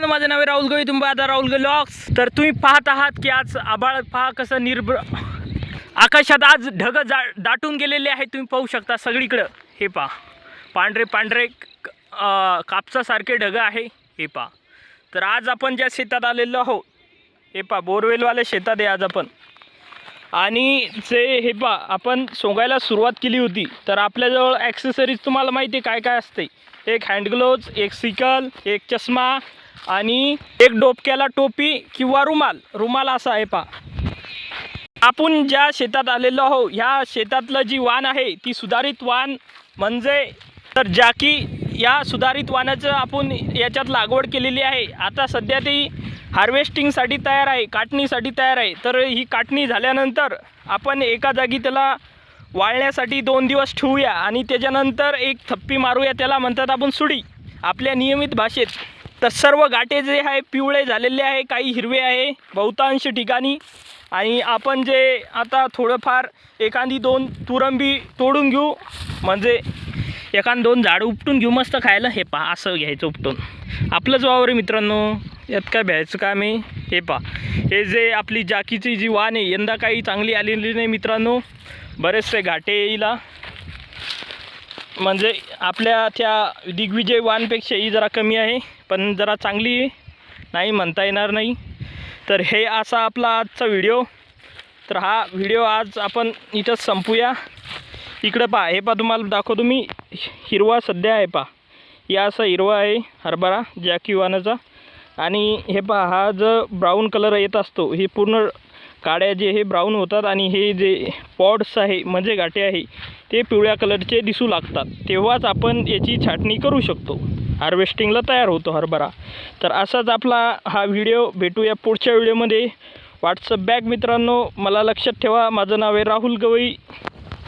मित्रांनो माझं नाव आहे राहुल गवई तुम्ही आता राहुल गवई लॉक्स तर तुम्ही पाहत आहात की आज आबाळ पहा कसं निर्भ आकाशात आज ढग जा दाटून गेलेले आहेत. तुम्ही पाहू शकता सगळीकडं. हे पहा. पांढरे पांढरे कापसासारखे ढग आहे. हे पहा. तर आज आपण ज्या शेतात आलेलो आहोत हे पहा बोरवेलवाल्या शेतात आहे आज आपण. आणि जे हे पा आपण सोंगायला सुरुवात केली होती. तर आपल्याजवळ ॲक्सेसरीज तुम्हाला माहिती आहे काय काय असते? एक हँडग्लोव्ज एक सिकल एक चष्मा आणि एक डोपक्याला टोपी किंवा रुमाल. रुमाल असा आहे पा आपण ज्या शेतात आलेलो आहो ह्या शेतातलं जी वाण आहे ती सुधारित वाण म्हणजे तर जाकी या सुधारित वाणाचं आपण याच्यात लागवड केलेली आहे. आता सध्या ती हार्वेस्टिंगसाठी तयार आहे काटणीसाठी तयार आहे. तर ही काटणी झाल्यानंतर आपण एका जागी त्याला वाळण्यासाठी दोन दिवस ठेवूया आणि त्याच्यानंतर एक थप्पी मारूया त्याला म्हणतात आपण सुडी. आपल्या नियमित भाषेत तर सर्व गाठे जे आहे पिवळे झालेले आहे काही हिरवे आहे बहुतांश ठिकाणी. आणि आपण जे आता थोडंफार एखादी दोन तुरंबी तोडून घेऊ म्हणजे एखाद दोन झाडं उपटून घेऊ मस्त खायला हे पहा असं घ्यायचं उपटून. आपलंच वावर आहे मित्रांनो यात काय भ्यायचं काम आहे? हे पहा हे जे आपली जाकीची जी वाण आहे यंदा काही चांगली आलेली नाही मित्रांनो. बरेचसे घाटे येईला म्हणजे आपल्या त्या दिग्विजय वानपेक्षा ही जरा कमी आहे पण जरा चांगली आहे. नाही म्हणता येणार नाही. तर हे असा आपला आजचा व्हिडिओ. तर हा व्हिडिओ आज आपण इथंच संपूया. इकडं पहा हे पहा तुम्हाला दाखवतो मी. हिरवा सध्या आहे पहा. या असा हिरवा आहे हरभरा जॅकी वानाचा आणि हे पहा हा जो ब्राऊन कलर येत असतो हे पूर्ण काड्या जे हे ब्राऊन होतात आणि हे जे पॉड्स आहे म्हणजे गाठे आहे ते पिवळ्या कलरचे दिसू लागतात. तेव्हाच आपण याची छाटणी करू शकतो. हार्वेस्टिंगला तयार होतो हरभरा. तर असाच आपला हा व्हिडिओ भेटूया पुढच्या व्हिडिओमध्ये व्हॉट्सअप बॅग मित्रांनो मला लक्षात ठेवा. माझं नाव आहे राहुल गवई.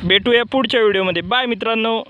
भेटूया पुढच्या व्हिडिओमध्ये बाय मित्रांनो.